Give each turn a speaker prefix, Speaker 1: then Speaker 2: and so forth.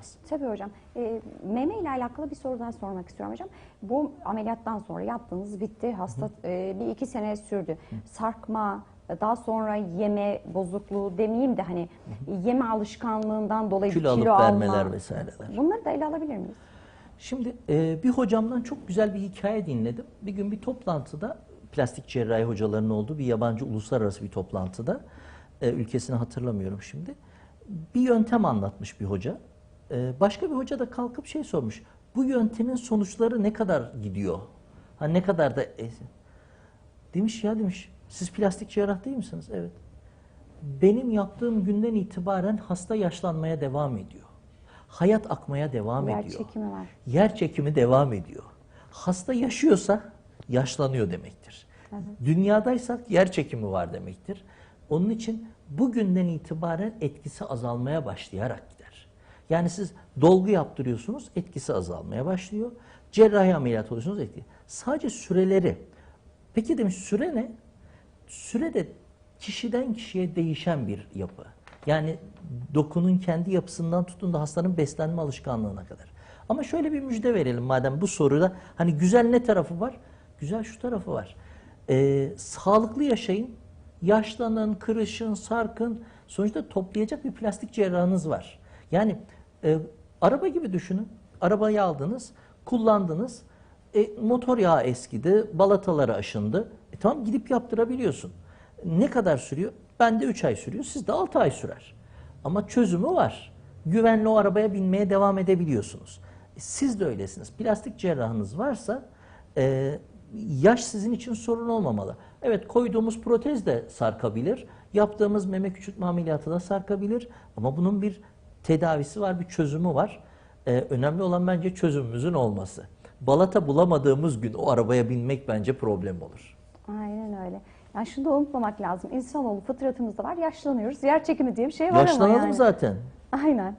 Speaker 1: olmaz.
Speaker 2: Tabii hocam. E, meme ile alakalı bir soru daha sormak istiyorum hocam. Bu ameliyattan sonra yaptığınız bitti. Hasta e, bir iki sene sürdü. Sarkma, daha sonra yeme bozukluğu demeyeyim de hani yeme alışkanlığından dolayı
Speaker 1: Kilo
Speaker 2: kilo,
Speaker 1: alıp
Speaker 2: alma.
Speaker 1: vermeler vesaireler.
Speaker 2: Bunları da ele alabilir miyiz?
Speaker 1: Şimdi e, bir hocamdan çok güzel bir hikaye dinledim. Bir gün bir toplantıda plastik cerrahi hocalarının olduğu bir yabancı uluslararası bir toplantıda e, ülkesini hatırlamıyorum şimdi. Bir yöntem anlatmış bir hoca. E, başka bir hoca da kalkıp şey sormuş. Bu yöntemin sonuçları ne kadar gidiyor? Ha ne kadar da e, demiş ya demiş. Siz plastik cerrah değil misiniz? Evet. Benim yaptığım günden itibaren hasta yaşlanmaya devam ediyor. Hayat akmaya devam
Speaker 2: Yer
Speaker 1: ediyor.
Speaker 2: çekimi var.
Speaker 1: Yer çekimi devam ediyor. Hasta yaşıyorsa yaşlanıyor demektir. Dünyadaysak yer çekimi var demektir. Onun için bugünden itibaren etkisi azalmaya başlayarak. Yani siz dolgu yaptırıyorsunuz, etkisi azalmaya başlıyor. Cerrahi ameliyat oluyorsunuz, etki. Sadece süreleri. Peki demiş süre ne? Süre de kişiden kişiye değişen bir yapı. Yani dokunun kendi yapısından tutun da hastanın beslenme alışkanlığına kadar. Ama şöyle bir müjde verelim madem bu soruda. Hani güzel ne tarafı var? Güzel şu tarafı var. Ee, sağlıklı yaşayın. Yaşlanın, kırışın, sarkın. Sonuçta toplayacak bir plastik cerrahınız var. Yani e, araba gibi düşünün. Arabayı aldınız, kullandınız. E, motor yağı eskidi, balataları aşındı. E, tamam gidip yaptırabiliyorsun. Ne kadar sürüyor? Bende 3 ay sürüyor, sizde 6 ay sürer. Ama çözümü var. Güvenli o arabaya binmeye devam edebiliyorsunuz. E, Siz de öylesiniz. Plastik cerrahınız varsa e, yaş sizin için sorun olmamalı. Evet koyduğumuz protez de sarkabilir. Yaptığımız meme küçültme ameliyatı da sarkabilir. Ama bunun bir tedavisi var, bir çözümü var. E, önemli olan bence çözümümüzün olması. Balata bulamadığımız gün o arabaya binmek bence problem olur.
Speaker 2: Aynen öyle. Yani şunu da unutmamak lazım. İnsanoğlu fıtratımızda var. Yaşlanıyoruz. Yer çekimi diye bir şey var ama
Speaker 1: Yaşlanalım
Speaker 2: yani.
Speaker 1: zaten.
Speaker 2: Aynen.